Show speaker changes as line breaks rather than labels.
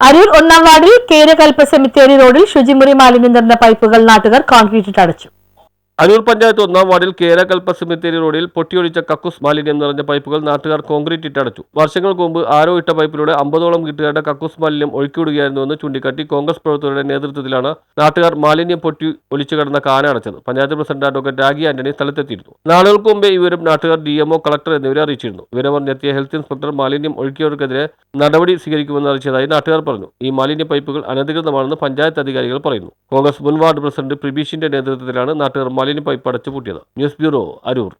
Aroor ഒന്നാം വാർഡിൽ കേരകൽപ്പ സെമിത്തേരി റോഡിൽ ശുചിമുറി മാലിന്യം നിറഞ്ഞ പൈപ്പുകൾ നാട്ടുകാർ കോൺക്രീറ്റിട്ട് അടച്ചു.
അരൂർ പഞ്ചായത്ത് ഒന്നാം വാർഡിൽ കേരകൽപ്പ സിമിത്തേരി റോഡിൽ പൊട്ടിയൊഴിച്ച കക്കൂസ് മാലിന്യം നിറഞ്ഞ പൈപ്പുകൾ നാട്ടുകാർ കോൺക്രീറ്റ് ഇട്ടടച്ചു വർഷങ്ങൾക്ക് മുമ്പ് ആരോ ഇട്ട പൈപ്പിലൂടെ അമ്പതോളം വീട്ടുകാരുടെ കക്കൂസ് മാലിന്യം ഒഴുക്കിവിടുകയായിരുന്നുവെന്ന് ചൂണ്ടിക്കാട്ടി കോൺഗ്രസ് പ്രവർത്തകരുടെ നേതൃത്വത്തിലാണ് നാട്ടുകാർ മാലിന്യം പൊട്ടി ഒലിച്ചു കിടന്ന കാന അടച്ചത്. Panchayat president advocate Ragi Antony സ്ഥലത്തെത്തിയിരുന്നു. നാളുകൾക്ക് മുമ്പേ ഇവരും നാട്ടുകാർ ഡി എംഒ കളക്ടർ എന്നിവരെ അറിയിച്ചിരുന്നു. വിവരമറിഞ്ഞെത്തിയ ഹെൽത്ത് ഇൻസ്പെക്ടർ മാലിന്യം ഒഴുക്കിയവർക്കെതിരെ നടപടി സ്വീകരിക്കുമെന്ന് അറിയിച്ചതായി നാട്ടുകാർ പറഞ്ഞു. ഈ മാലിന്യ പൈപ്പുകൾ അനധികൃതമാണെന്ന് പഞ്ചായത്ത് അധികാരികൾ പറയുന്നു. കോൺഗ്രസ് മുൻ വാർഡ് പ്രസിഡന്റ് പ്രിബീഷിന്റെ നേതൃത്വത്തിലാണ് നാട്ടുകാർ മാലിന്യ പൈപ്പ് അടച്ചുപൂട്ടിയത് ന്യൂസ് ബ്യൂറോ അരൂർ.